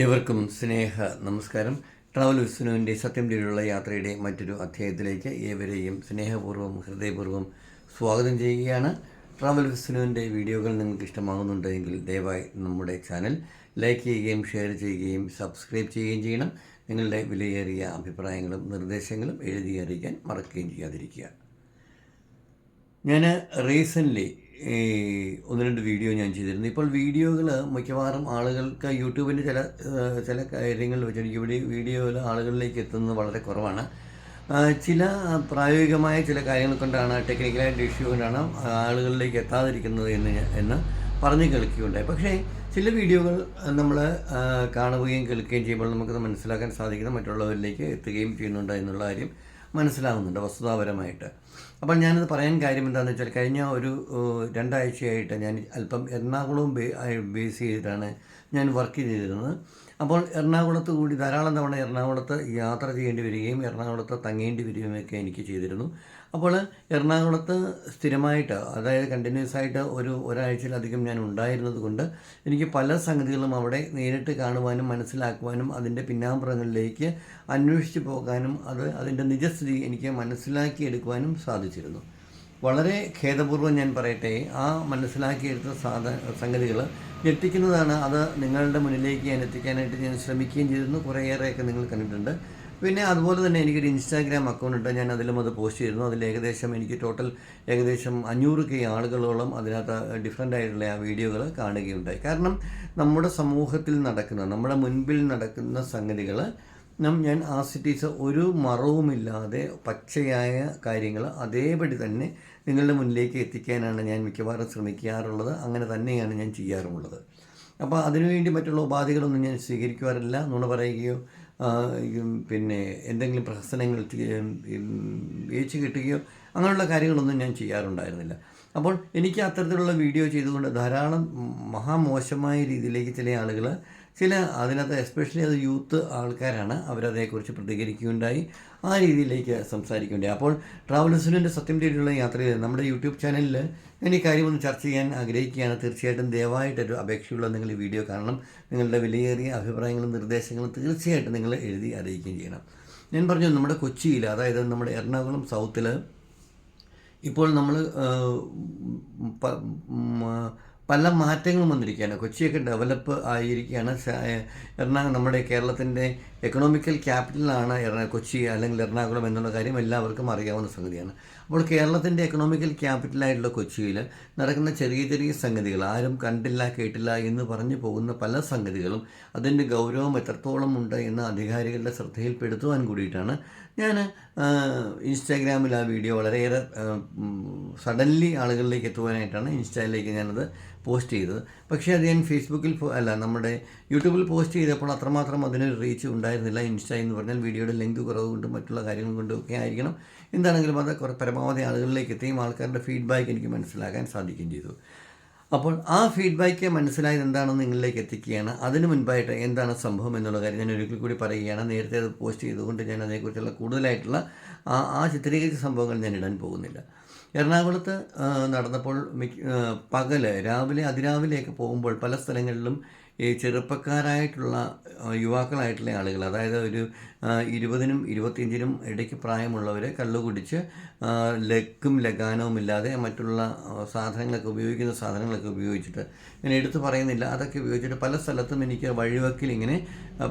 ഏവർക്കും സ്നേഹ നമസ്കാരം. ട്രാവൽ വിസ്നുവിന്റെ സത്യം തേടിയുള്ള യാത്രയുടെ മറ്റൊരു അധ്യായത്തിലേക്ക് ഏവരെയും സ്നേഹപൂർവം ഹൃദയപൂർവം സ്വാഗതം ചെയ്യുകയാണ്. ട്രാവൽ വിസ്നുവിന്റെ വീഡിയോകൾ നിങ്ങൾക്ക് ഇഷ്ടമാകുന്നുണ്ടെങ്കിൽ ദയവായി നമ്മുടെ ചാനൽ ലൈക്ക് ചെയ്യുകയും ഷെയർ ചെയ്യുകയും സബ്സ്ക്രൈബ് ചെയ്യുകയും ചെയ്യണം. നിങ്ങളുടെ വിലയേറിയ അഭിപ്രായങ്ങളും നിർദ്ദേശങ്ങളും എഴുതി അറിയിക്കാൻ മറക്കുകയും ചെയ്യാതിരിക്കുക. ഞാൻ റീസെന്റ്ലി ഒന്ന് രണ്ട് വീഡിയോ ഞാൻ ചെയ്തിരുന്നു. ഇപ്പോൾ വീഡിയോകൾ മിക്കവാറും ആളുകൾക്ക് യൂട്യൂബിന്റെ ചില ചില കാര്യങ്ങൾ വെച്ചിട്ട് ഇവിടെ വീഡിയോകൾ ആളുകളിലേക്ക് എത്തുന്നത് വളരെ കുറവാണ്. ചില പ്രായോഗികമായ ചില കാര്യങ്ങൾ കൊണ്ടാണ് ടെക്നിക്കലായിട്ട് ഇഷ്യൂ കൊണ്ടാണ് ആളുകളിലേക്ക് എത്താതിരിക്കുന്നത് എന്ന് എന്ന് പറഞ്ഞ് കേൾക്കുകയുണ്ടായി. പക്ഷേ ചില വീഡിയോകൾ നമ്മൾ കാണുകയും കേൾക്കുകയും ചെയ്യുമ്പോൾ നമുക്കത് മനസ്സിലാക്കാൻ സാധിക്കുന്ന മറ്റുള്ളവരിലേക്ക് എത്തുകയും ചെയ്യുന്നുണ്ട് എന്നുള്ള കാര്യം മനസ്സിലാകുന്നുണ്ട് വസ്തുതാപരമായിട്ട്. അപ്പോൾ ഞാനത് പറയാൻ കാര്യം എന്താണെന്ന് വെച്ചാൽ കഴിഞ്ഞ ഒരു രണ്ടാഴ്ചയായിട്ട് ഞാൻ അല്പം എറണാകുളവും ബേസ് ചെയ്തിട്ടാണ് ഞാൻ വർക്ക് ചെയ്തിരുന്നത്. അപ്പോൾ എറണാകുളത്ത് കൂടി ധാരാളം തവണ എറണാകുളത്ത് യാത്ര ചെയ്യേണ്ടി വരികയും എറണാകുളത്ത് തങ്ങേണ്ടി വരികയുമൊക്കെ എനിക്ക് ചെയ്തിരുന്നു. അപ്പോൾ എറണാകുളത്ത് സ്ഥിരമായിട്ട് അതായത് കണ്ടിന്യൂസ് ആയിട്ട് ഒരു ഒരാഴ്ചയിലധികം ഞാൻ ഉണ്ടായിരുന്നത് കൊണ്ട് എനിക്ക് പല സംഗതികളും അവിടെ നേരിട്ട് കാണുവാനും മനസ്സിലാക്കുവാനും അതിന്റെ പിന്നാമ്പുറങ്ങളിലേക്ക് അന്വേഷിച്ച് പോകാനും അത് അതിന്റെ നിജസ്ഥിതി എനിക്ക് മനസ്സിലാക്കിയെടുക്കുവാനും സാധിച്ചിരുന്നു. വളരെ ഖേദപൂർവം ഞാൻ പറയട്ടെ ആ മനസ്സിലാക്കിയെടുത്ത സാധ സംഗതികൾ ഞെട്ടിക്കുന്നതാണ്. അത് നിങ്ങളുടെ മുന്നിലേക്ക് ഞാൻ എത്തിക്കാനായിട്ട് ഞാൻ ശ്രമിക്കുകയും ചെയ്തിരുന്നു. കുറേയേറെയൊക്കെ നിങ്ങൾ കണ്ടിട്ടുണ്ട്. പിന്നെ അതുപോലെ തന്നെ എനിക്കൊരു ഇൻസ്റ്റാഗ്രാം അക്കൗണ്ട് ഉണ്ട്. ഞാൻ അതിലും അത് പോസ്റ്റ് ചെയ്തിരുന്നു. അതിൽ ഏകദേശം എനിക്ക് ടോട്ടൽ ഏകദേശം അഞ്ഞൂറ് കെ ആളുകളോളം അതിനകത്ത് ഡിഫറെന്റ് ആയിട്ടുള്ള ആ വീഡിയോകൾ കാണുകയുണ്ടായി. കാരണം നമ്മുടെ സമൂഹത്തിൽ നടക്കുന്ന നമ്മുടെ മുൻപിൽ നടക്കുന്ന സംഗതികൾ നാം ഞാൻ ആ സിറ്റീസ് ഒരു മറവുമില്ലാതെ പച്ചയായ കാര്യങ്ങൾ അതേപടി തന്നെ നിങ്ങളുടെ മുന്നിലേക്ക് എത്തിക്കാനാണ് ഞാൻ മിക്കവാറും ശ്രമിക്കാറുള്ളത്. അങ്ങനെ തന്നെയാണ് ഞാൻ ചെയ്യാറുമുള്ളത് അപ്പോൾ അതിനുവേണ്ടി മറ്റുള്ള ഉപാധികളൊന്നും ഞാൻ സ്വീകരിക്കുവാറില്ല. നുണ പറയുകയോ പിന്നെ എന്തെങ്കിലും പ്രഹസനങ്ങൾ വീഴ്ച കിട്ടുകയോ അങ്ങനെയുള്ള കാര്യങ്ങളൊന്നും ഞാൻ ചെയ്യാറുണ്ടായിരുന്നില്ല. അപ്പോൾ എനിക്ക് അത്തരത്തിലുള്ള വീഡിയോ ചെയ്തുകൊണ്ട് ധാരാളം മഹാമോശമായ രീതിയിലേക്ക് ചില ആളുകൾ ചില അതിനകത്ത് എസ്പെഷ്യലി അത് യൂത്ത് ആൾക്കാരാണ് അവരതേക്കുറിച്ച് പ്രതികരിക്കുകയുണ്ടായി. ആ രീതിയിലേക്ക് സംസാരിക്കേണ്ടത് അപ്പോൾ ട്രാവലേഴ്സിന്റെ സത്യം തേടിയുള്ള യാത്രയിൽ നമ്മുടെ യൂട്യൂബ് ചാനലിൽ ഞാൻ ഈ കാര്യം ഒന്ന് ചർച്ച ചെയ്യാൻ ആഗ്രഹിക്കുകയാണ്. തീർച്ചയായിട്ടും ദയവായിട്ടൊരു അപേക്ഷയുള്ള നിങ്ങൾ ഈ വീഡിയോ കാണണം. നിങ്ങളുടെ വിലയേറിയ അഭിപ്രായങ്ങളും നിർദ്ദേശങ്ങളും തീർച്ചയായിട്ടും നിങ്ങൾ എഴുതി അറിയിക്കുകയും ചെയ്യണം. ഞാൻ പറഞ്ഞു നമ്മുടെ കൊച്ചിയിൽ അതായത് നമ്മുടെ എറണാകുളം സൗത്തിൽ ഇപ്പോൾ നമ്മൾ പല മാറ്റങ്ങളും വന്നിരിക്കുകയാണ്. കൊച്ചിയൊക്കെ ഡെവലപ്പ് ആയിരിക്കുകയാണ്. എറണാകുളം നമ്മുടെ കേരളത്തിന്റെ എക്കണോമിക്കൽ ക്യാപിറ്റലാണ് കൊച്ചി അല്ലെങ്കിൽ എറണാകുളം എന്നുള്ള കാര്യം എല്ലാവർക്കും അറിയാവുന്ന സംഗതിയാണ്. അപ്പോൾ കേരളത്തിന്റെ എക്കണോമിക്കൽ ക്യാപിറ്റലായിട്ടുള്ള കൊച്ചിയിൽ നടക്കുന്ന ചെറിയ ചെറിയ സംഗതികൾ ആരും കണ്ടില്ല കേട്ടില്ല എന്ന് പറഞ്ഞു പോകുന്ന പല സംഗതികളും അതിന്റെ ഗൗരവം എത്രത്തോളം ഉണ്ട് എന്ന് അധികാരികളുടെ ശ്രദ്ധയിൽപ്പെടുത്തുവാൻ കൂടിയിട്ടാണ് ഞാൻ ഇൻസ്റ്റാഗ്രാമിൽ ആ വീഡിയോ വളരെയേറെ സഡൻലി ആളുകളിലേക്ക് എത്തുവാനായിട്ടാണ് ഇൻസ്റ്റയിലേക്ക് ഞാനത് പോസ്റ്റ് ചെയ്തത്. പക്ഷേ അത് ഞാൻ ഫേസ്ബുക്കിൽ അല്ല നമ്മുടെ യൂട്യൂബിൽ പോസ്റ്റ് ചെയ്തപ്പോൾ അത്രമാത്രം അതിനൊരു റീച്ച് ഉണ്ടായിരുന്നില്ല. ഇൻസ്റ്റ എന്ന് പറഞ്ഞാൽ വീഡിയോയുടെ ലെങ്ത് കുറവ് കൊണ്ടും മറ്റുള്ള കാര്യങ്ങൾ കൊണ്ടും ഒക്കെ ആയിരിക്കണം. എന്താണെങ്കിലും അത് കുറേ പരമാവധി ആളുകളിലേക്ക് എത്തുകയും ആൾക്കാരുടെ ഫീഡ്ബാക്ക് എനിക്ക് മനസ്സിലാക്കാൻ സാധിക്കുകയും ചെയ്തു. അപ്പോൾ ആ ഫീഡ്ബാക്ക് മനസ്സിലായത് എന്താണെന്ന് നിങ്ങളിലേക്ക് എത്തിക്കുകയാണ്. അതിന് മുൻപായിട്ട് എന്താണ് സംഭവം എന്നുള്ള കാര്യം ഞാൻ ഒരിക്കൽ കൂടി പറയുകയാണ്. നേരത്തെ അത് പോസ്റ്റ് ചെയ്തുകൊണ്ട് ഞാൻ അതിനെക്കുറിച്ചുള്ള കൂടുതലായിട്ടുള്ള ആ ആ ചിത്രീകരിച്ച സംഭവങ്ങൾ ഞാൻ ഇടാൻ പോകുന്നില്ല. എറണാകുളത്ത് നടന്നപ്പോൾ പകൽ രാവിലെ അതിരാവിലെയൊക്കെ പോകുമ്പോൾ പല സ്ഥലങ്ങളിലും ഈ ചെറുപ്പക്കാരായിട്ടുള്ള യുവാക്കളായിട്ടുള്ള ആളുകൾ അതായത് ഒരു ഇരുപതിനും ഇരുപത്തിയഞ്ചിനും ഇടയ്ക്ക് പ്രായമുള്ളവർ കള്ളു കുടിച്ച് ആ, ലക്കും ലഗാനവും ഇല്ലാതെ മറ്റുള്ള സാധനങ്ങളൊക്കെ ഉപയോഗിക്കുന്ന സാധനങ്ങളൊക്കെ ഉപയോഗിച്ചിട്ട് ഞാൻ എടുത്തു പറയുന്നില്ല. അതൊക്കെ ഉപയോഗിച്ചിട്ട് പല സ്ഥലത്തും എനിക്ക് വഴിവക്കിൽ ഇങ്ങനെ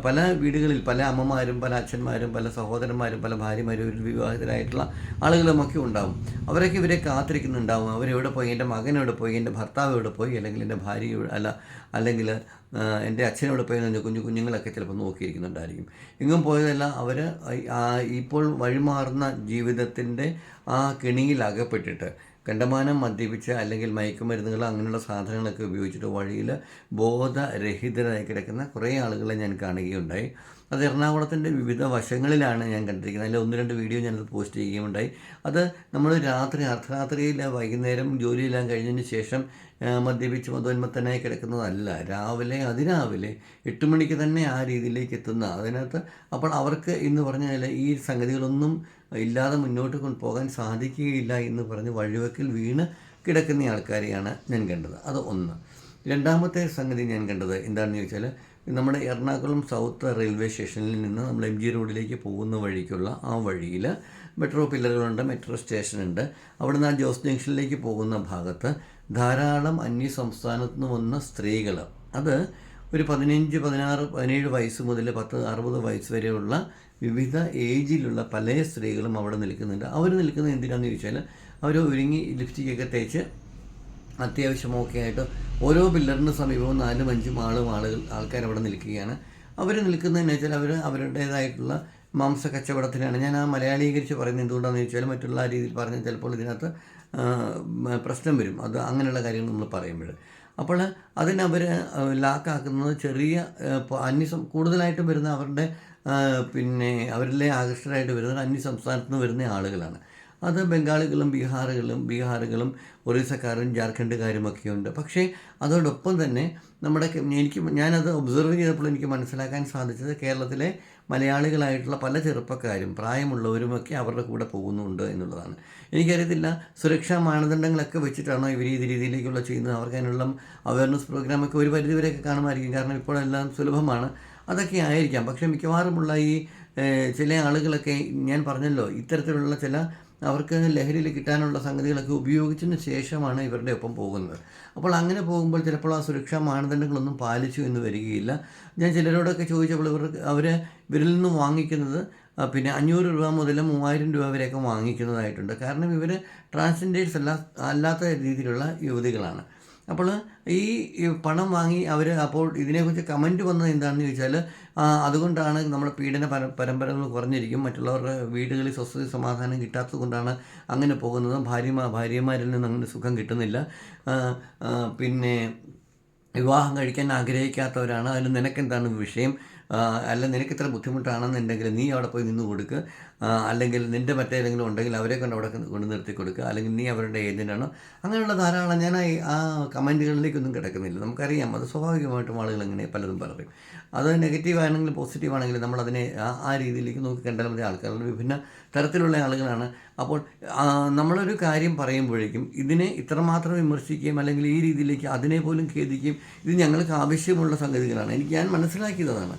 പല വീടുകളിൽ പല അമ്മമാരും പല അച്ഛന്മാരും പല സഹോദരന്മാരും പല ഭാര്യമാരും ഒരു വിവാഹിതരായിട്ടുള്ള ആളുകളുമൊക്കെ ഉണ്ടാവും. അവരൊക്കെ ഇവരെ കാത്തിരിക്കുന്നുണ്ടാവും. അവരെവിടെ പോയി? എന്റെ മകനെവിടെ പോയി? എന്റെ ഭർത്താവ് എവിടെ പോയി? അല്ലെങ്കിൽ എന്റെ ഭാര്യ അല്ല അല്ലെങ്കിൽ എന്റെ അച്ഛനോട് പോയി? എന്ന് കുഞ്ഞു കുഞ്ഞുങ്ങളൊക്കെ ചിലപ്പോൾ നോക്കിയിരിക്കുന്നുണ്ടായിരിക്കും. എങ്ങും പോയതല്ല അവർ ഇപ്പോൾ വഴിമാറുന്ന ജീവിതത്തിന്റെ ആ കെണിയിൽ അകപ്പെട്ടിട്ട് കണ്ടമാനം മദ്യപിച്ച് അല്ലെങ്കിൽ മയക്കുമരുന്നുകൾ അങ്ങനെയുള്ള സാധനങ്ങളൊക്കെ ഉപയോഗിച്ചിട്ട് വഴിയിൽ ബോധരഹിതരായി കിടക്കുന്ന കുറേ ആളുകളെ ഞാൻ കാണുകയുണ്ടായി. അത് എറണാകുളത്തിന്റെ വിവിധ വശങ്ങളിലാണ് ഞാൻ കണ്ടിരിക്കുന്നത്. അതിൽ ഒന്ന് രണ്ട് വീഡിയോ ഞാനത് പോസ്റ്റ് ചെയ്യുകയുണ്ടായി അത് നമ്മൾ രാത്രി അർദ്ധരാത്രിയിൽ വൈകുന്നേരം ജോലിയെല്ലാം കഴിഞ്ഞതിന് ശേഷം മദ്യപിച്ച് മതോന്മത്തനായി കിടക്കുന്നതല്ല. രാവിലെ അതിരാവിലെ എട്ട് മണിക്ക് തന്നെ ആ രീതിയിലേക്ക് എത്തുന്ന അതിനകത്ത് അപ്പോൾ അവർക്ക് എന്ന് പറഞ്ഞാൽ ഈ സംഗതികളൊന്നും ഇല്ലാതെ മുന്നോട്ട് കൊണ്ടുപോകാൻ സാധിക്കുകയില്ല എന്ന് പറഞ്ഞ് വഴിവെക്കിൽ വീണ് കിടക്കുന്ന ആൾക്കാരെയാണ് ഞാൻ കണ്ടത്. അത് ഒന്ന്. രണ്ടാമത്തെ സംഗതി ഞാൻ കണ്ടത് എന്താണെന്ന് ചോദിച്ചാൽ നമ്മുടെ എറണാകുളം സൗത്ത് റെയിൽവേ സ്റ്റേഷനിൽ നിന്ന് നമ്മൾ എം ജി റോഡിലേക്ക് പോകുന്ന വഴിക്കുള്ള ആ വഴിയിൽ മെട്രോ പില്ലറുകളുണ്ട് മെട്രോ സ്റ്റേഷനുണ്ട്. നിന്ന് ആ ജോസ് ജംഗ്ഷനിലേക്ക് പോകുന്ന ഭാഗത്ത് ധാരാളം അന്യ സംസ്ഥാനത്ത് നിന്ന് വന്ന സ്ത്രീകൾ അത് ഒരു പതിനഞ്ച് പതിനാറ് പതിനേഴ് വയസ്സ് മുതൽ പത്ത് അറുപത് വയസ്സ് വരെയുള്ള വിവിധ ഏജിലുള്ള പല സ്ത്രീകളും അവിടെ നിൽക്കുന്നുണ്ട്. അവർ നിൽക്കുന്നത് എന്തിനാണെന്ന് ചോദിച്ചാൽ അവർ ഒരുങ്ങി ലിപ്സ്റ്റിക്കൊക്കെ തേച്ച് അത്യാവശ്യമൊക്കെ ആയിട്ട് ഓരോ പില്ലറിന് സമീപവും നാലും അഞ്ചും ആളും ആളുകൾ ആൾക്കാർ അവിടെ നിൽക്കുകയാണ് അവർ നിൽക്കുന്നതെന്ന് വെച്ചാൽ അവർ അവരുടേതായിട്ടുള്ള മാംസ കച്ചവടത്തിനാണ് ഞാൻ ആ മലയാളീകരിച്ച് പറയുന്നത് എന്തുകൊണ്ടാണെന്ന് ചോദിച്ചാൽ മറ്റുള്ള രീതിയിൽ പറഞ്ഞാൽ ചിലപ്പോൾ ഇതിനകത്ത് പ്രശ്നം വരും. അത് അങ്ങനെയുള്ള കാര്യങ്ങൾ നമ്മൾ പറയുമ്പോൾ. അപ്പോൾ അതിനവർ ലാക്കാക്കുന്നത് ചെറിയ അന്യ കൂടുതലായിട്ടും വരുന്ന അവരുടെ പിന്നെ അവരിലെ ആകർഷകരായിട്ട് വരുന്നത് അന്യ സംസ്ഥാനത്ത് നിന്ന് വരുന്ന ആളുകളാണ്. അത് ബംഗാളികളും ബീഹാറുകളും ബീഹാറുകളും ഒറീസക്കാരും ജാർഖണ്ഡുകാരുമൊക്കെയുണ്ട്. പക്ഷേ അതോടൊപ്പം തന്നെ നമ്മുടെ എനിക്ക് ഞാനത് ഒബ്സർവ് ചെയ്തപ്പോൾ എനിക്ക് മനസ്സിലാക്കാൻ സാധിച്ചത് കേരളത്തിലെ മലയാളികളായിട്ടുള്ള പല ചെറുപ്പക്കാരും പ്രായമുള്ളവരുമൊക്കെ അവരുടെ കൂടെ പോകുന്നുണ്ട് എന്നുള്ളതാണ്. എനിക്കറിയത്തില്ല സുരക്ഷാ മാനദണ്ഡങ്ങളൊക്കെ വെച്ചിട്ടാണോ ഇവർ ഈ രീതിയിലേക്കുള്ള ചെയ്യുന്നത്? അവർക്ക് അതിനുള്ള അവയർനെസ് പ്രോഗ്രാമൊക്കെ ഒരു പരിധിവരെയൊക്കെ കാണുമായിരിക്കും. കാരണം ഇപ്പോഴെല്ലാം സുലഭമാണ്. അതൊക്കെ ആയിരിക്കാം. പക്ഷേ മിക്കവാറുമുള്ള ഈ ചില ആളുകളൊക്കെ ഞാൻ പറഞ്ഞല്ലോ ഇത്തരത്തിലുള്ള ചില അവർക്ക് ലഹരിയിൽ കിട്ടാനുള്ള സംഗതികളൊക്കെ ഉപയോഗിച്ചതിന് ശേഷമാണ് ഇവരുടെ ഒപ്പം പോകുന്നത്. അപ്പോൾ അങ്ങനെ പോകുമ്പോൾ ചിലപ്പോൾ ആ സുരക്ഷാ മാനദണ്ഡങ്ങളൊന്നും പാലിച്ചു എന്ന് വരികയില്ല. ഞാൻ ചിലരോടൊക്കെ ചോദിച്ചപ്പോൾ ഇവർ അവർ ഇവരിൽ നിന്ന് വാങ്ങിക്കുന്നത് പിന്നെ അഞ്ഞൂറ് രൂപ മുതൽ മൂവായിരം രൂപ വരെയൊക്കെ വാങ്ങിക്കുന്നതായിട്ടുണ്ട്. കാരണം ഇവർ ട്രാൻസ്ജെൻഡേഴ്സ് അല്ല അല്ലാത്ത രീതിയിലുള്ള യുവതികളാണ്. അപ്പോൾ ഈ പണം വാങ്ങി അവർ അപ്പോൾ ഇതിനെക്കുറിച്ച് കമന്റ് വന്നത് എന്താണെന്ന് ചോദിച്ചാൽ അതുകൊണ്ടാണ് നമ്മുടെ പീഡന പര പരമ്പരകൾ കുറഞ്ഞിരിക്കും. മറ്റുള്ളവരുടെ വീടുകളിൽ സ്വസ്ഥത സമാധാനം കിട്ടാത്തത് കൊണ്ടാണ് അങ്ങനെ പോകുന്നത്. ഭാര്യമാ ഭാര്യമാരിൽ നിന്ന് അങ്ങനെ സുഖം കിട്ടുന്നില്ല. പിന്നെ വിവാഹം കഴിക്കാൻ ആഗ്രഹിക്കാത്തവരാണ്. അതിൽ നിനക്കെന്താണ് വിഷയം? അല്ല നിനക്ക് ഇത്ര ബുദ്ധിമുട്ടാണെന്നുണ്ടെങ്കിൽ നീ അവിടെ പോയി നിന്ന് കൊടുക്കുക അല്ലെങ്കിൽ നിന്റെ മറ്റേതെങ്കിലും ഉണ്ടെങ്കിൽ അവരെ കൊണ്ട് അവിടെ കൊണ്ട് നിർത്തി കൊടുക്കുക. അല്ലെങ്കിൽ നീ അവരുടെ ഏജന്റാണോ അങ്ങനെയുള്ള ധാരാളം ഞാൻ ആ- കമന്റുകളിലേക്കൊന്നും കിടക്കുന്നില്ല. നമുക്കറിയാം. അത് സ്വാഭാവികമായിട്ടും ആളുകൾ അങ്ങനെ പലതും പറയും. അത് നെഗറ്റീവ് ആണെങ്കിലും പോസിറ്റീവ് ആണെങ്കിലും നമ്മളതിനെ ആ രീതിയിലേക്ക് നോക്കി കണ്ടാൽ മതി. ആൾക്കാരുടെ വിഭിന്ന തരത്തിലുള്ള ആളുകളാണ്. അപ്പോൾ നമ്മളൊരു കാര്യം പറയുമ്പോഴേക്കും ഇതിനെ ഇത്രമാത്രം വിമർശിക്കുകയും അല്ലെങ്കിൽ ഈ രീതിയിലേക്ക് അതിനെ പോലും ഖേദിക്കുകയും ഇത് ഞങ്ങൾക്ക് ആവശ്യമുള്ള സംഗതികളാണ്. എനിക്ക് ഞാൻ മനസ്സിലാക്കിയതാണ്.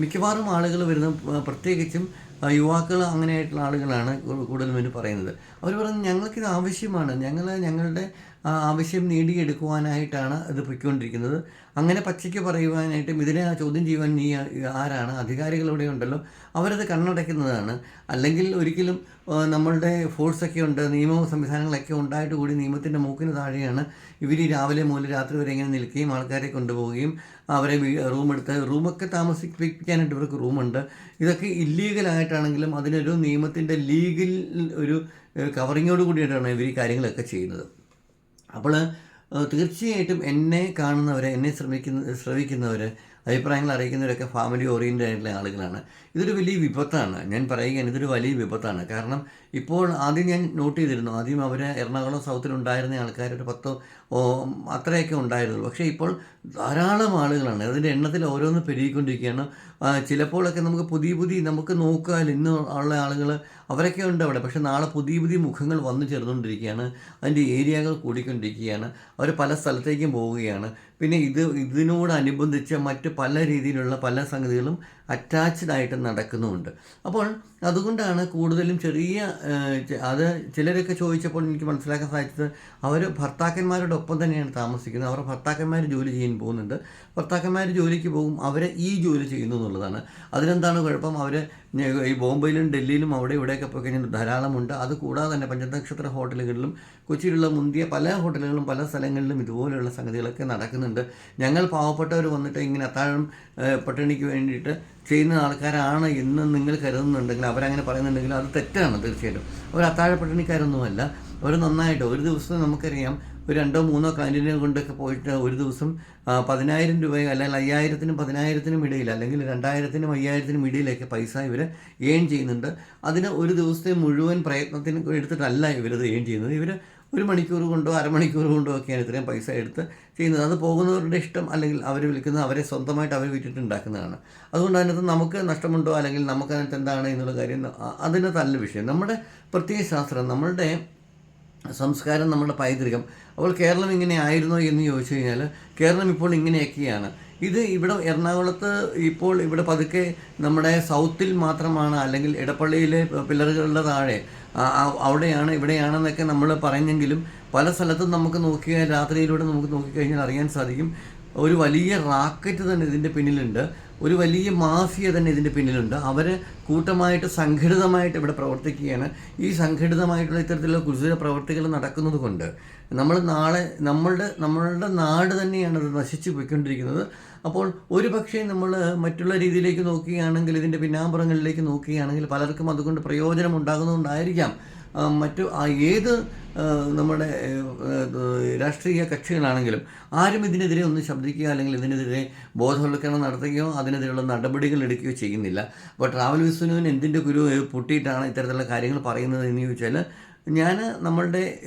മിക്കവാറും ആളുകൾ വരുന്ന പ്രത്യേകിച്ചും യുവാക്കൾ അങ്ങനെയായിട്ടുള്ള ആളുകളാണ് കൂടുതലും ഇവർ പറയുന്നത്. അവർ പറയുന്നത് ഞങ്ങൾക്കിത് ആവശ്യമാണ്. ഞങ്ങൾ ഞങ്ങളുടെ ആവശ്യം നേടിയെടുക്കുവാനായിട്ടാണ് ഇത് പൊയ്ക്കൊണ്ടിരിക്കുന്നത്. അങ്ങനെ പച്ചയ്ക്ക് പറയുവാനായിട്ടും ഇതിനെ ചോദ്യം ചെയ്യുവാൻ ഈ ആരാണ്? അധികാരികൾ ഇവിടെ ഉണ്ടല്ലോ. അവരത് കണ്ണടയ്ക്കുന്നതാണ്. അല്ലെങ്കിൽ ഒരിക്കലും നമ്മളുടെ ഫോഴ്സൊക്കെ ഉണ്ട് നിയമ സംവിധാനങ്ങളൊക്കെ ഉണ്ടായിട്ട് കൂടി നിയമത്തിന്റെ മൂക്കിന് താഴെയാണ് ഇവർ രാവിലെ മുതൽ രാത്രി വരെ ഇങ്ങനെ നിൽക്കുകയും ആൾക്കാരെ കൊണ്ടുപോവുകയും അവരെ റൂം എടുത്ത് റൂമൊക്കെ താമസിപ്പിക്കാനായിട്ട് ഇവർക്ക് റൂമുണ്ട്. ഇതൊക്കെ ഇല്ലീഗലായിട്ടാണെങ്കിലും അതിനൊരു നിയമത്തിന്റെ ലീഗൽ ഒരു കവറിങ്ങോട് കൂടിയിട്ടാണ് ഇവർ ഈ കാര്യങ്ങളൊക്കെ ചെയ്യുന്നത്. അപ്പോൾ തീർച്ചയായിട്ടും എന്നെ കാണുന്നവർ എന്നെ ശ്രമിക്കുന്ന ശ്രവിക്കുന്നവർ അഭിപ്രായങ്ങൾ അറിയിക്കുന്നവരൊക്കെ ഫാമിലി ഓറിയന്റഡ് ആയിട്ടുള്ള ആളുകളാണ്. ഇതൊരു വലിയ വിപത്താണ്. ഞാൻ പറയുകയാണ് ഇതൊരു വലിയ വിപത്താണ്. കാരണം ഇപ്പോൾ ആദ്യം ഞാൻ നോട്ട് ചെയ്തിരുന്നു. ആദ്യം അവർ എറണാകുളം സൗത്തിലുണ്ടായിരുന്ന ആൾക്കാർ ഒരു പത്തോ അത്രയൊക്കെ ഉണ്ടായിരുന്നു പക്ഷേ ഇപ്പോൾ ധാരാളം ആളുകളാണ് അതിന്റെ എണ്ണത്തിൽ ഓരോന്ന് പെരുകിക്കൊണ്ടിരിക്കുകയാണ്. ചിലപ്പോഴൊക്കെ നമുക്ക് പുതിയ പുതിയ നമുക്ക് നോക്കാൻ ഇന്ന് ഉള്ള ആളുകൾ അവരൊക്കെ ഉണ്ട് അവിടെ. പക്ഷേ നാളെ പുതിയ പുതിയ മുഖങ്ങൾ വന്നു ചേർന്നുകൊണ്ടിരിക്കുകയാണ്. അതിന്റെ ഏരിയകൾ കൂടിക്കൊണ്ടിരിക്കുകയാണ്. അവർ പല സ്ഥലത്തേക്കും പോവുകയാണ്. പിന്നെ ഇത് ഇതിനോടനുബന്ധിച്ച് മറ്റ് പല രീതിയിലുള്ള പല സംഗതികളും അറ്റാച്ച്ഡ് ആയിട്ട് നടക്കുന്നുമുണ്ട്. അപ്പോൾ അതുകൊണ്ടാണ് കൂടുതലും ചെറിയ അത് ചിലരൊക്കെ ചോദിച്ചപ്പോൾ എനിക്ക് മനസ്സിലാക്കാൻ സാധിച്ചത് അവർ ഭർത്താക്കന്മാരോടൊപ്പം തന്നെയാണ് താമസിക്കുന്നത്. അവർ ഭർത്താക്കന്മാർ ജോലി ചെയ്യാൻ പോകുന്നുണ്ട്. ഭർത്താക്കന്മാർ ജോലിക്ക് പോകും അവരെ ഈ ജോലി ചെയ്യുന്നു എന്നുള്ളതാണ്. അതിനെന്താണ് കുഴപ്പം? അവർ ഈ ബോംബെയിലും ഡൽഹിയിലും അവിടെ ഇവിടെയൊക്കെ പോയി കഴിഞ്ഞാൽ ധാരാളമുണ്ട്. അത് കൂടാതെ തന്നെ പഞ്ചനക്ഷത്ര ഹോട്ടലുകളിലും കൊച്ചിയിലുള്ള മുന്തിയ പല ഹോട്ടലുകളിലും പല സ്ഥലങ്ങളിലും ഇതുപോലെയുള്ള സംഗതികളൊക്കെ നടക്കുന്നുണ്ട്. ഞങ്ങൾ പാവപ്പെട്ടവർ വന്നിട്ട് ഇങ്ങനെ അത്താഴം പട്ടിണിക്ക് വേണ്ടിയിട്ട് ചെയ്യുന്ന ആൾക്കാരാണ് എന്ന് നിങ്ങൾ കരുതുന്നുണ്ടെങ്കിൽ അവരങ്ങനെ പറയുന്നുണ്ടെങ്കിൽ അത് തെറ്റാണ് തീർച്ചയായിട്ടും. അവർ അത്താഴപ്പട്ടിണിക്കാരൊന്നുമല്ല അവർ നന്നായിട്ട് ഒരു ദിവസം നമുക്കറിയാം ഒരു രണ്ടോ മൂന്നോ ക്ലയന്റിനെ കൊണ്ടൊക്കെ പോയിട്ട് ഒരു ദിവസം പതിനായിരം രൂപയോ അല്ലെങ്കിൽ അയ്യായിരത്തിനും പതിനായിരത്തിനും ഇടയിൽ അല്ലെങ്കിൽ രണ്ടായിരത്തിനും അയ്യായിരത്തിനും ഇടയിലൊക്കെ പൈസ ഇവർ ഏൺ ചെയ്യുന്നുണ്ട്. അതിന് ഒരു ദിവസത്തെ മുഴുവൻ പ്രയത്നത്തിന് എടുത്തിട്ടല്ല ഇവരത് ഏൺ ചെയ്യുന്നത്. ഇവർ ഒരു മണിക്കൂർ കൊണ്ടോ അരമണിക്കൂർ കൊണ്ടോ ഒക്കെയാണ് ഇത്രയും പൈസ എടുത്ത് ചെയ്യുന്നത്. അത് പോകുന്നവരുടെ ഇഷ്ടം അല്ലെങ്കിൽ അവർ വിളിക്കുന്നത് അവരെ സ്വന്തമായിട്ട് അവർ വിറ്റിട്ട് ഉണ്ടാക്കുന്നതാണ് അതുകൊണ്ട് അതിനകത്ത് നമുക്ക് നഷ്ടമുണ്ടോ അല്ലെങ്കിൽ നമുക്ക് അതിനകത്ത് എന്താണ് എന്നുള്ള കാര്യം അതിന് നല്ല വിഷയം. നമ്മുടെ പ്രത്യയശാസ്ത്രം നമ്മളുടെ സംസ്കാരം നമ്മുടെ പൈതൃകം അപ്പോൾ കേരളം ഇങ്ങനെ ആയിരുന്നോ എന്ന് ചോദിച്ചു കഴിഞ്ഞാൽ കേരളം ഇപ്പോൾ ഇങ്ങനെയൊക്കെയാണ്. ഇത് ഇവിടെ എറണാകുളത്ത് ഇപ്പോൾ ഇവിടെ പതുക്കെ നമ്മുടെ സൗത്തിൽ മാത്രമാണ് അല്ലെങ്കിൽ ഇടപ്പള്ളിയിലെ പില്ലറുകളുടെ താഴെ അവിടെയാണ് ഇവിടെയാണെന്നൊക്കെ നമ്മൾ പറഞ്ഞെങ്കിലും പല സ്ഥലത്തും നമുക്ക് നോക്കിയാൽ രാത്രിയിലൂടെ നമുക്ക് നോക്കിക്കഴിഞ്ഞാൽ അറിയാൻ സാധിക്കും. ഒരു വലിയ റാക്കറ്റ് തന്നെ ഇതിന്റെ പിന്നിലുണ്ട്. ഒരു വലിയ മാഫിയ തന്നെ ഇതിന്റെ പിന്നിലുണ്ട്. അവർ കൂട്ടമായിട്ട് സംഘടിതമായിട്ട് ഇവിടെ പ്രവർത്തിക്കുകയാണ്. ഈ സംഘടിതമായിട്ടുള്ള ഇത്തരത്തിലുള്ള കുരുതര പ്രവർത്തികൾ നടക്കുന്നത് കൊണ്ട് നമ്മൾ നാളെ നമ്മളുടെ നമ്മളുടെ നാട് തന്നെയാണ് അത് നശിച്ചു പോയിക്കൊണ്ടിരിക്കുന്നത്. അപ്പോൾ ഒരു പക്ഷേ നമ്മൾ മറ്റുള്ള രീതിയിലേക്ക് നോക്കുകയാണെങ്കിൽ ഇതിന്റെ പിന്നാമ്പുറങ്ങളിലേക്ക് നോക്കുകയാണെങ്കിൽ പലർക്കും അതുകൊണ്ട് പ്രയോജനം ഉണ്ടാകുന്നതുകൊണ്ടായിരിക്കാം. മറ്റു ഏത് നമ്മുടെ രാഷ്ട്രീയ കക്ഷികളാണെങ്കിലും ആരും ഇതിനെതിരെ ഒന്ന് ശബ്ദിക്കുകയോ അല്ലെങ്കിൽ ഇതിനെതിരെ ബോധവൽക്കരണം നടത്തുകയോ അതിനെതിരെയുള്ള നടപടികൾ എടുക്കുകയോ ചെയ്യുന്നില്ല. അപ്പോൾ ട്രാവൽ വിസ്വനുവിന് എന്തിന്റെ ഗുരു പൊട്ടിയിട്ടാണ് ഇത്തരത്തിലുള്ള കാര്യങ്ങൾ പറയുന്നത് എന്ന് ചോദിച്ചാൽ ഞാൻ നമ്മളുടെ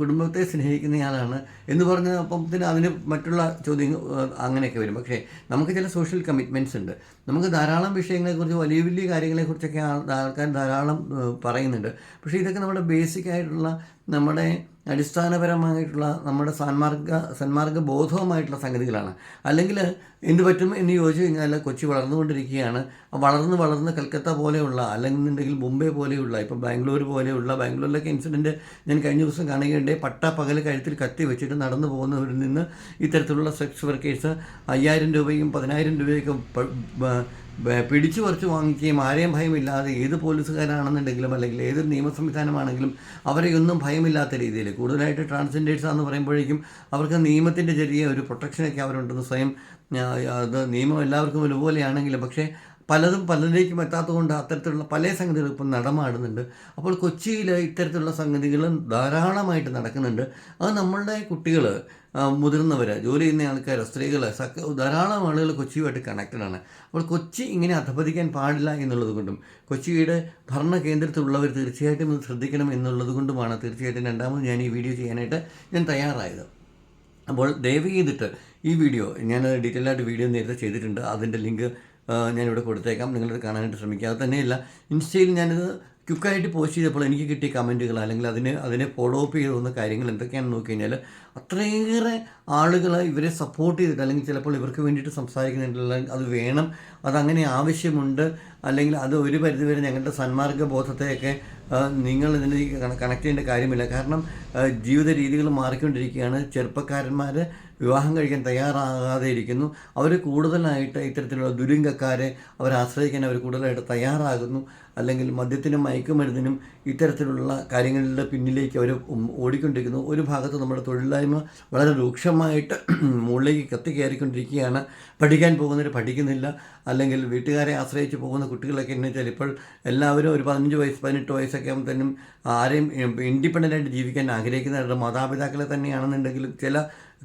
കുടുംബത്തെ സ്നേഹിക്കുന്നയാളാണ് എന്ന് പറഞ്ഞ അപ്പത്തിന് അതിന് മറ്റുള്ള ചോദ്യങ്ങൾ അങ്ങനെയൊക്കെ വരും. പക്ഷേ നമുക്ക് ചില സോഷ്യൽ കമ്മിറ്റ്മെന്റ്സ് ഉണ്ട്. നമുക്ക് ധാരാളം വിഷയങ്ങളെക്കുറിച്ച് വലിയ വലിയ കാര്യങ്ങളെക്കുറിച്ചൊക്കെ ആൾ- ആൾക്കാർ ധാരാളം പറയുന്നുണ്ട്. പക്ഷേ ഇതൊക്കെ നമ്മുടെ ബേസിക് ആയിട്ടുള്ള നമ്മുടെ അടിസ്ഥാനപരമായിട്ടുള്ള നമ്മുടെ സന്മാർഗ സന്മാർഗ ബോധവുമായിട്ടുള്ള സംഗതികളാണ്. അല്ലെങ്കിൽ എന്ത് പറ്റും എന്ന് ചോദിച്ചു കഴിഞ്ഞാൽ കൊച്ചി വളർന്നുകൊണ്ടിരിക്കുകയാണ്. വളർന്ന് വളർന്ന് കൽക്കത്ത പോലെയുള്ള അല്ലെന്നുണ്ടെങ്കിൽ മുംബൈ പോലെയുള്ള ഇപ്പോൾ ബാംഗ്ലൂർ പോലെയുള്ള ബാംഗ്ലൂരിലൊക്കെ ഇൻസിഡന്റ് ഞാൻ കഴിഞ്ഞ ദിവസം കാണുകയുണ്ടായി. പട്ട പകൽ കഴുത്തിൽ കത്തി വെച്ചിട്ട് നടന്നു പോകുന്നവരിൽ നിന്ന് ഇത്തരത്തിലുള്ള സെക്സ് വർക്കേഴ്സ് അയ്യായിരം രൂപയും പതിനായിരം രൂപയൊക്കെ പിടിച്ചു കുറച്ച് വാങ്ങിക്കുകയും ആരെയും ഭയമില്ലാതെ ഏത് പോലീസുകാരാണെന്നുണ്ടെങ്കിലും അല്ലെങ്കിൽ ഏത് നിയമ സംവിധാനമാണെങ്കിലും അവരെയൊന്നും ഭയമില്ലാത്ത രീതിയിൽ കൂടുതലായിട്ട് ട്രാൻസ്ജെൻഡേഴ്സ് എന്ന് പറയുമ്പോഴേക്കും അവർക്ക് നിയമത്തിന്റെ ചെറിയ ഒരു പ്രൊട്ടക്ഷനൊക്കെ അവരുണ്ടെന്ന് സ്വയം അത് നിയമം എല്ലാവർക്കും ഒരുപോലെയാണെങ്കിലും പക്ഷേ പലതും പലരിലേക്കും എത്താത്തതുകൊണ്ട് അത്തരത്തിലുള്ള പല സംഗതികളും ഇപ്പം നടമാടുന്നുണ്ട്. അപ്പോൾ കൊച്ചിയിൽ ഇത്തരത്തിലുള്ള സംഗതികൾ ധാരാളമായിട്ട് നടക്കുന്നുണ്ട്. അത് നമ്മളുടെ കുട്ടികൾ മുതിർന്നവർ ജോലി ചെയ്യുന്ന ആൾക്കാർ സ്ത്രീകൾ സക്ക ധാരാളം ആളുകൾ കൊച്ചിയുമായിട്ട് കണക്റ്റഡ് ആണ്. അപ്പോൾ കൊച്ചി ഇങ്ങനെ അധപതിക്കാൻ പാടില്ല എന്നുള്ളത് കൊണ്ടും കൊച്ചിയുടെ ഭരണ കേന്ദ്രത്തിലുള്ളവർ തീർച്ചയായിട്ടും ഇത് ശ്രദ്ധിക്കണം എന്നുള്ളത് കൊണ്ടുമാണ് തീർച്ചയായിട്ടും രണ്ടാമത് ഞാൻ ഈ വീഡിയോ ചെയ്യാനായിട്ട് ഞാൻ തയ്യാറായത്. അപ്പോൾ ദയവ് ചെയ്തിട്ട് ഈ വീഡിയോ ഞാൻ ഡീറ്റെയിൽ ആയിട്ട് വീഡിയോ നേരത്തെ ചെയ്തിട്ടുണ്ട്. അതിന്റെ ലിങ്ക് ഞാനിവിടെ കൊടുത്തേക്കാം. നിങ്ങളത് കാണാനായിട്ട് ശ്രമിക്കുക അത് തന്നെയല്ല. ഇൻസ്റ്റയിൽ ഞാനിത് ക്വിക്കായിട്ട് പോസ്റ്റ് ചെയ്തപ്പോൾ എനിക്ക് കിട്ടിയ കമന്റുകൾ അല്ലെങ്കിൽ അതിന് അതിനെ ഫോളോ അപ്പ് ചെയ്ത് കാര്യങ്ങൾ എന്തൊക്കെയാണെന്ന് നോക്കി കഴിഞ്ഞാൽ അത്രയേറെ ആളുകൾ ഇവരെ സപ്പോർട്ട് ചെയ്തിട്ട് അല്ലെങ്കിൽ ചിലപ്പോൾ ഇവർക്ക് വേണ്ടിയിട്ട് സംസാരിക്കുന്നുണ്ടല്ല അത് വേണം അതങ്ങനെ ആവശ്യമുണ്ട് അല്ലെങ്കിൽ അത് ഒരു പരിധിവരെ ഞങ്ങളുടെ സന്മാർഗ ബോധത്തെയൊക്കെ നിങ്ങൾ ഇതിന് കണക്ട് ചെയ്യേണ്ട കാര്യമില്ല. കാരണം ജീവിത രീതികൾ മാറിക്കൊണ്ടിരിക്കുകയാണ്. ചെറുപ്പക്കാരന്മാർ വിവാഹം കഴിക്കാൻ തയ്യാറാകാതെ ഇരിക്കുന്നു. അവർ കൂടുതലായിട്ട് ഇത്തരത്തിലുള്ള ദുരിംഗക്കാരെ അവരാശ്രയിക്കാൻ അവർ കൂടുതലായിട്ട് തയ്യാറാകുന്നു. അല്ലെങ്കിൽ മദ്യത്തിനും മയക്കുമരുന്നിനും ഇത്തരത്തിലുള്ള കാര്യങ്ങളുടെ പിന്നിലേക്ക് അവർ ഓടിക്കൊണ്ടിരിക്കുന്നു. ഒരു ഭാഗത്ത് നമ്മുടെ തൊഴിലില്ലായ്മ വളരെ രൂക്ഷമായിട്ട് മുകളിലേക്ക് കത്തിക്കയറിക്കൊണ്ടിരിക്കുകയാണ് പഠിക്കാൻ പോകുന്നവർ പഠിക്കുന്നില്ല. അല്ലെങ്കിൽ വീട്ടുകാരെ ആശ്രയിച്ച് പോകുന്ന കുട്ടികളൊക്കെ എന്ന് വെച്ചാൽ ഇപ്പോൾ എല്ലാവരും ഒരു പതിനഞ്ച് വയസ്സ് പതിനെട്ട് വയസ്സൊക്കെ ആകുമ്പോഴത്തേനും ആരെയും ഇൻഡിപെൻഡന്റ് ആയിട്ട് ജീവിക്കാൻ ആഗ്രഹിക്കുന്നവരുടെ മാതാപിതാക്കളെ തന്നെയാണെന്നുണ്ടെങ്കിലും ചില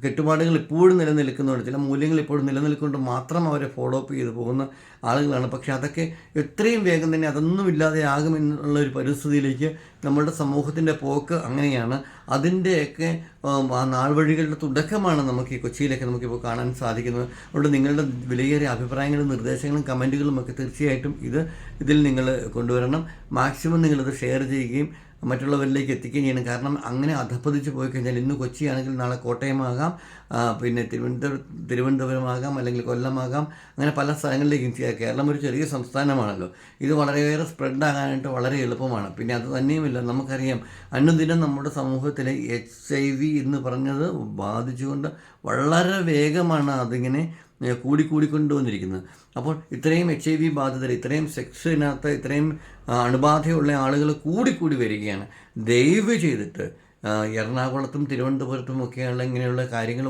കെട്ടുപാടുകൾ ഇപ്പോഴും നിലനിൽക്കുന്നുണ്ട് ചില മൂല്യങ്ങൾ ഇപ്പോഴും നിലനിൽക്കുന്നുണ്ട് മാത്രം അവരെ ഫോളോ അപ്പ് ചെയ്ത് പോകുന്ന ആളുകളാണ്. പക്ഷേ അതൊക്കെ എത്രയും വേഗം തന്നെ അതൊന്നും ഇല്ലാതെ ആകുമെന്നുള്ള ഒരു പരിസ്ഥിതിയിലേക്ക് നമ്മളുടെ സമൂഹത്തിന്റെ പോക്ക് അങ്ങനെയാണ്. അതിന്റെയൊക്കെ ആ നാൾവഴികളുടെ തുടക്കമാണ് നമുക്ക് ഈ കൊച്ചിയിലൊക്കെ നമുക്കിപ്പോൾ കാണാൻ സാധിക്കുന്നത്. അതുകൊണ്ട് നിങ്ങളുടെ വിലയേറിയ അഭിപ്രായങ്ങളും നിർദ്ദേശങ്ങളും കമന്റുകളും ഒക്കെ തീർച്ചയായിട്ടും ഇത് ഇതിൽ നിങ്ങൾ കൊണ്ടുവരണം. മാക്സിമം നിങ്ങളിത് ഷെയർ ചെയ്യുകയും മറ്റുള്ളവരിലേക്ക് എത്തിക്കുകയും ചെയ്യണം കാരണം അങ്ങനെ അധപ്പതിച്ച് പോയി കഴിഞ്ഞാൽ ഇന്ന് കൊച്ചിയാണെങ്കിൽ നാളെ കോട്ടയമാകാം പിന്നെ തിരുവനന്തപുരം തിരുവനന്തപുരമാകാം അല്ലെങ്കിൽ കൊല്ലമാകാം. അങ്ങനെ പല സ്ഥലങ്ങളിലേക്കും കേരളം ഒരു ചെറിയ സംസ്ഥാനമാണല്ലോ. ഇത് വളരെയേറെ സ്പ്രെഡ് ആകാനായിട്ട് വളരെ എളുപ്പമാണ്. പിന്നെ അത് തന്നെയുമില്ല. നമുക്കറിയാം അനുദിനം നമ്മുടെ സമൂഹത്തിലെ എച്ച് ഐ വി എന്ന് പറഞ്ഞത് ബാധിച്ചുകൊണ്ട് വളരെ വേഗമാണ് അതിങ്ങനെ കൂടിക്കൂടിക്കൊണ്ടുവന്നിരിക്കുന്നത് അപ്പോൾ ഇത്രയും എച്ച് ഐ വി ബാധിതർ ഇത്രയും സെക്സിനകത്ത് ഇത്രയും അണുബാധയുള്ള ആളുകൾ കൂടിക്കൂടി വരികയാണ്. ദയവ് ചെയ്തിട്ട് എറണാകുളത്തും തിരുവനന്തപുരത്തും ഒക്കെയുള്ള ഇങ്ങനെയുള്ള കാര്യങ്ങൾ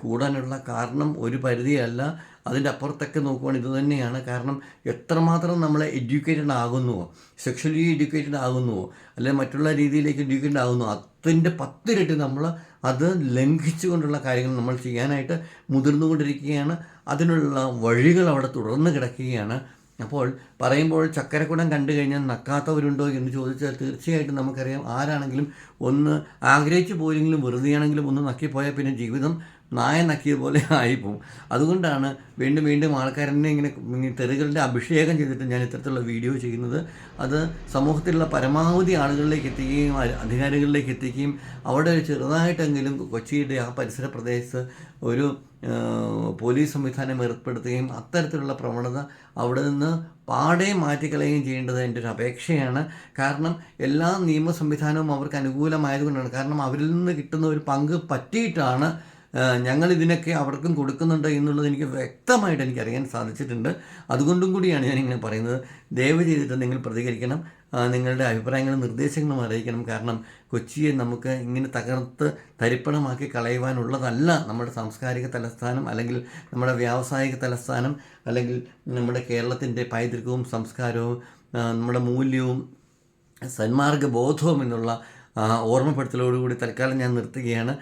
കൂടാനുള്ള കാരണം ഒരു പരിധിയല്ല. അതിന്റെ അപ്പുറത്തൊക്കെ നോക്കുകയാണെങ്കിൽ ഇത് തന്നെയാണ്. കാരണം എത്രമാത്രം നമ്മൾ എഡ്യൂക്കേറ്റഡ് ആകുന്നുവോ സെക്ഷലി എഡ്യൂക്കേറ്റഡ് ആകുന്നുവോ അല്ലെങ്കിൽ മറ്റുള്ള രീതിയിലേക്ക് എഡ്യൂക്കേറ്റഡ് ആകുന്നു അതിന്റെ പത്തിരട്ടി നമ്മൾ അത് ലംഘിച്ചുകൊണ്ടുള്ള കാര്യങ്ങൾ നമ്മൾ ചെയ്യാനായിട്ട് മുതിർന്നുകൊണ്ടിരിക്കുകയാണ്. അതിനുള്ള വഴികൾ അവിടെ തുടർന്ന് കിടക്കുകയാണ്. അപ്പോൾ പറയുമ്പോൾ ചക്കരക്കുടം കണ്ടു കഴിഞ്ഞാൽ നക്കാത്തവരുണ്ടോ എന്ന് ചോദിച്ചാൽ തീർച്ചയായിട്ടും നമുക്കറിയാം. ആരാണെങ്കിലും ഒന്ന് ആഗ്രഹിച്ചു പോയെങ്കിലും വെറുതെയാണെങ്കിലും ഒന്ന് നക്കിപ്പോയാൽ പിന്നെ ജീവിതം നായ പോലെ ആയിപ്പോവും. അതുകൊണ്ടാണ് വീണ്ടും വീണ്ടും ആൾക്കാരെന്നെ ഇങ്ങനെ തെറികളുടെ അഭിഷേകം ചെയ്തിട്ട് ഞാൻ ഇത്തരത്തിലുള്ള വീഡിയോ ചെയ്യുന്നത്. അത് സമൂഹത്തിലുള്ള പരമാവധി ആളുകളിലേക്ക് എത്തിക്കുകയും അധികാരികളിലേക്ക് എത്തിക്കുകയും അവിടെ ചെറുതായിട്ടെങ്കിലും കൊച്ചിയുടെ ആ പരിസര പ്രദേശത്ത് ഒരു പോലീസ് സംവിധാനം ഏർപ്പെടുത്തുകയും അത്തരത്തിലുള്ള പ്രവണത അവിടെ നിന്ന് പാടെ മാറ്റിക്കളയുകയും ചെയ്യേണ്ടത് എന്റെ ഒരു അപേക്ഷയാണ്. കാരണം എല്ലാ നിയമ സംവിധാനവും അവർക്ക് അനുകൂലമായതുകൊണ്ടാണ്. കാരണം അവരിൽ നിന്ന് കിട്ടുന്ന ഒരു പങ്ക് പറ്റിയിട്ടാണ് ഞങ്ങൾ ഇതിനൊക്കെ അവർക്കും കൊടുക്കുന്നുണ്ട് എന്നുള്ളത് എനിക്ക് വ്യക്തമായിട്ട് എനിക്ക് അറിയാൻ സാധിച്ചിട്ടുണ്ട്. അതുകൊണ്ടും കൂടിയാണ് ഞാനിങ്ങനെ പറയുന്നത്. ദയവ് ചെയ്തിട്ട് നിങ്ങൾ പ്രതികരിക്കണം. നിങ്ങളുടെ അഭിപ്രായങ്ങളും നിർദ്ദേശങ്ങളും അറിയിക്കണം. കാരണം കൊച്ചിയെ നമുക്ക് ഇങ്ങനെ തകർത്ത് തരിപ്പണമാക്കി കളയുവാനുള്ളതല്ല നമ്മുടെ സാംസ്കാരിക തലസ്ഥാനം അല്ലെങ്കിൽ നമ്മുടെ വ്യാവസായിക തലസ്ഥാനം അല്ലെങ്കിൽ നമ്മുടെ കേരളത്തിന്റെ പൈതൃകവും സംസ്കാരവും നമ്മുടെ മൂല്യവും സന്മാർഗ ബോധവും എന്നുള്ള ഓർമ്മപ്പെടുത്തലോടുകൂടി തൽക്കാലം ഞാൻ നിർത്തുകയാണ്.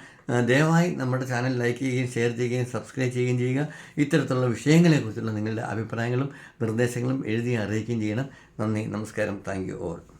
ദയവായി നമ്മുടെ ചാനൽ ലൈക്ക് ചെയ്യുകയും ഷെയർ ചെയ്യുകയും സബ്സ്ക്രൈബ് ചെയ്യുകയും ചെയ്യുക. ഇത്തരത്തിലുള്ള വിഷയങ്ങളെക്കുറിച്ചുള്ള നിങ്ങളുടെ അഭിപ്രായങ്ങളും നിർദ്ദേശങ്ങളും എഴുതി അറിയിക്കുകയും ചെയ്യണം. നന്ദി നമസ്കാരം. Thank you all.